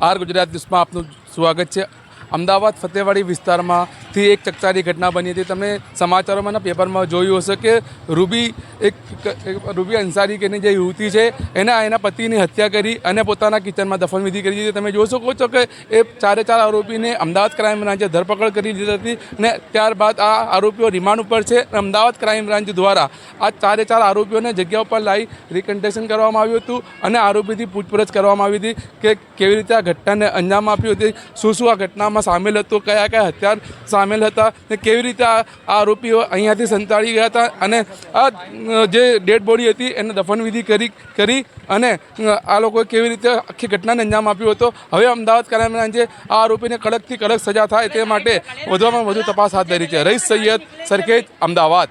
R Gujarat ન્યૂઝમાં આપનું સ્વાગત છે. અમદાવાદ ફતેવાડી વિસ્તારમાંથી એક ચકચારી ઘટના બની હતી. તમે સમાચારોમાં પેપરમાં જોયું હશે કે રૂબી એક રૂબી અંસારી કરીને જે યુવતી છે, એના એના પતિની હત્યા કરી અને પોતાના કિચનમાં દફનવિધિ કરી દીધી. તમે જોઈ શકો છો કે એ ચારે ચાર આરોપીને અમદાવાદ ક્રાઇમ બ્રાન્ચે ધરપકડ કરી દીધી હતી અને ત્યારબાદ આ આરોપીઓ રિમાન્ડ ઉપર છે અમદાવાદ ક્રાઇમ બ્રાન્ચ દ્વારા આ ચારે ચાર આરોપીઓને જગ્યા ઉપર લાવી રિકન્ટેશન કરવામાં આવ્યું હતું અને આરોપીથી પૂછપરછ કરવામાં આવી હતી કે કેવી રીતે આ ઘટનાને અંજામ આપ્યું હતી, શું શું આ ઘટનામાં સામેલ હતો, કયા કયા હથિયાર સામેલ હતા ને કેવી રીતે આ આરોપીઓ અહીંયાથી સંતાડી ગયા હતા અને આ જે ડેડ બોડી હતી એને દફનવિધિ કરી કરી અને આ લોકોએ કેવી રીતે આખી ઘટનાને અંજામ આપ્યો હતો. હવે અમદાવાદ ક્રાઇમ બ્રાન્ચે આ આરોપીને કડકથી કડક સજા થાય તે માટે વધુમાં વધુ તપાસ હાથ ધરી છે. રઈસ સૈયદ સરખેજ, અમદાવાદ.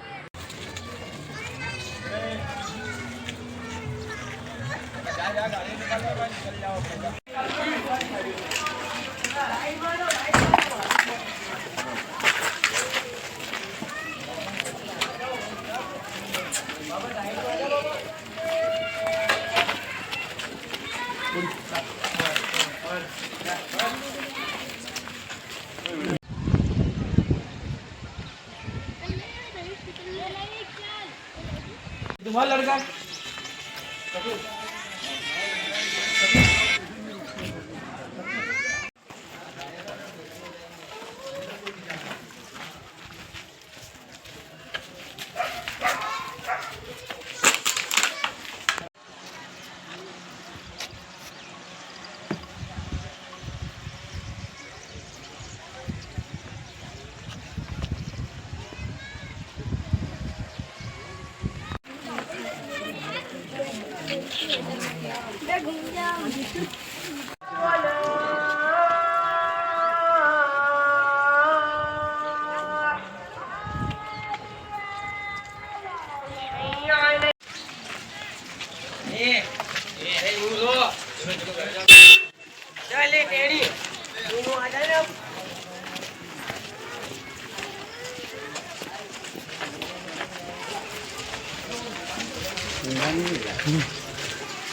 तुम्हारा लड़का ચાલે ટેણી હું આધાર Gracias.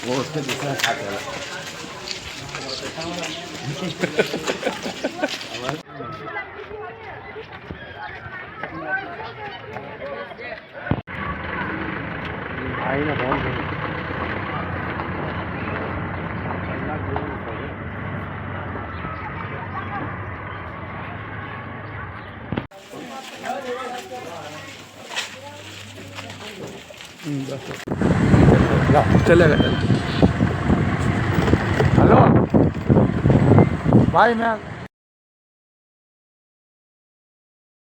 我自己算啥得了？嗯，对。लो चलेगा चल हेलो भाई मैं